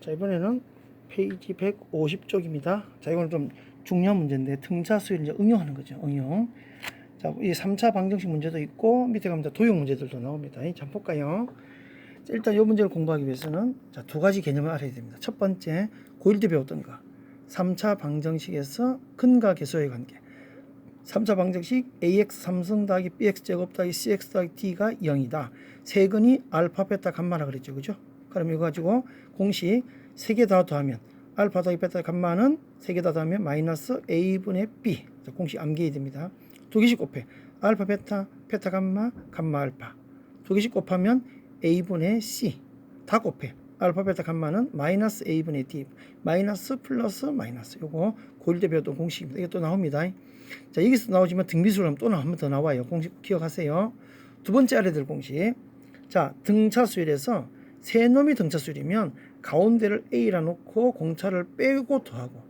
자 이번에는 페이지 150쪽입니다. 자 이거는 좀 중요한 문제인데 등차수를 이제 응용하는 거죠. 응용. 자, 이 3차 방정식 문제도 있고 밑에 가면 도형 문제들도 나옵니다. 자, 한번 볼까요? 자, 일단 이 문제를 공부하기 위해서는 자, 두 가지 개념을 알아야 됩니다. 첫 번째, 고1 때 배웠던 거. 3차 방정식에서 근과 계수의 관계. 3차 방정식 ax 3승 더하기 bx 제곱 더하기 cx 더하기 d가 0이다. 세근이 알파 베타 감마라 그랬죠. 그죠? 그럼 이거 가지고 공식 세 개 다 더하면 알파 더하기 베타 감마는 세 개 다 더하면 마이너스 a분의 b. 자, 공식 암기해야 됩니다. 두 개씩 곱해. 알파 베타 베타 감마 감마 알파. 두 개씩 곱하면 a분의 c. 다 곱해. 알파 베타 감마는 마이너스 a분의 d. 마이너스 플러스 마이너스. 요거 고1 때 배웠던 공식입니다. 이게 또 나옵니다. 자, 여기서 나오지만 등비수로 하면 또 한 번 더 나와요. 공식 기억하세요. 두 번째 될 공식. 자, 등차수열에서 세 놈이 등차수열이면 가운데를 A라 놓고 공차를 빼고 더하고.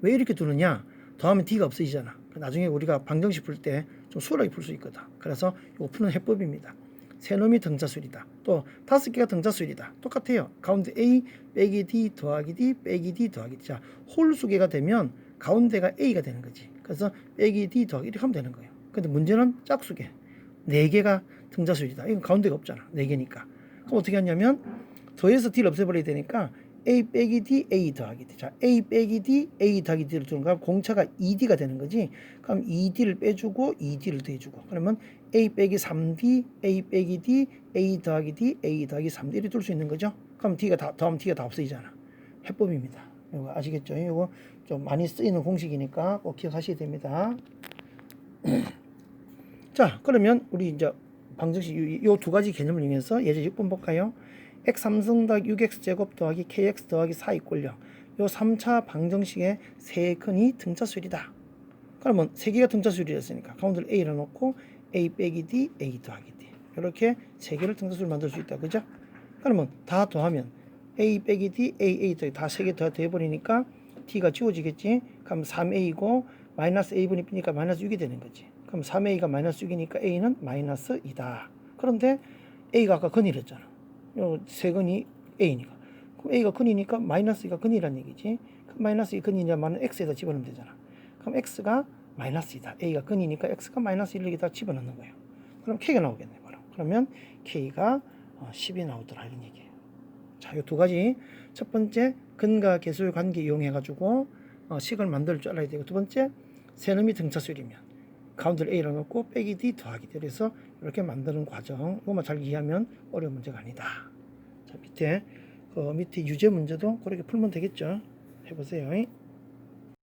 왜 이렇게 두느냐? 더하면 D가 없어지잖아. 나중에 우리가 방정식 풀 때 좀 수월하게 풀 수 있거든. 그래서 이거 푸는 해법입니다. 세 놈이 등차수열이다. 또 다섯 개가 등차수열이다. 똑같아요. 가운데 A 빼기 D 더하기 D 빼기 D 더하기 D. 자, 홀수개가 되면 가운데가 A가 되는 거지. 그래서 빼기 D 더하기 이렇게 하면 되는 거예요. 근데 문제는 짝수개. 네 개가 등자수열이다. 이건 가운데가 없잖아. 네 개니까. 그럼 어떻게 하냐면 더해서 D를 없애버려야 되니까 A 빼기 D, A 더하기 D. 자, A 빼기 D, A 더하기 D를 두는 거 공차가 2D가 되는 거지. 그럼 2D를 빼주고 2D를 더해주고. 그러면 A 빼기 3D, A 빼기 D, A 더하기 D, A 더하기 3D 이렇게 둘 수 있는 거죠. 그럼 D가 다, 더하면 D가 다 없어지잖아. 해법입니다. 이거 아시겠죠? 이거 좀 많이 쓰이는 공식이니까 꼭 기억하셔야 됩니다. 자, 그러면 우리 이제 방정식 이두 가지 개념을 이용해서 예제 6번 볼까요? x 3승 더하기 6x 제곱 더하기 kx 더하기 4 이꼴 0. 요 3차 방정식의 세 근이 등차수열이다. 그러면 세 개가 등차수열이었으니까 가운데를 a를 놓고 a 빼기 d, a 더하기 d. 이렇게 세 개를 등차수열 만들 수 있다. 그죠? 그러면 다 더하면 a 빼기 d, a, a 더하기 다세 개더 더해버리니까 t가 지워지겠지. 그럼 3a고 마이너스 a분의 b니까 마이너스 6이 되는 거지. 그럼 3a가 마이너스 6이니까 a는 마이너스 2다. 그런데 a가 아까 근이랬잖아. 요세 근이 a니까. 그럼 a가 근이니까 마이너스 2가 근이란 얘기지. 그럼 마이너스 2 근이냐면 x에다 집어넣으면 되잖아. 그럼 x가 마이너스 2다. a가 근이니까 x가 마이너스 1을 여기다 집어넣는 거예요. 그럼 k가 나오겠네. 바로. 그러면 k가 10이 나오더라 이런 얘기예요. 자, 이 두 가지. 첫 번째 근과 계수의 관계 이용해 가지고 어, 식을 만들 줄 알아야 되고 두 번째 세 놈이 등차수열이면 가운데를 a로 놓고 빼기 d 더하기 d 그래서 이렇게 만드는 과정 이것만 잘 이해하면 어려운 문제가 아니다. 자 밑에 그 밑에 유제 문제도 그렇게 풀면 되겠죠. 해보세요.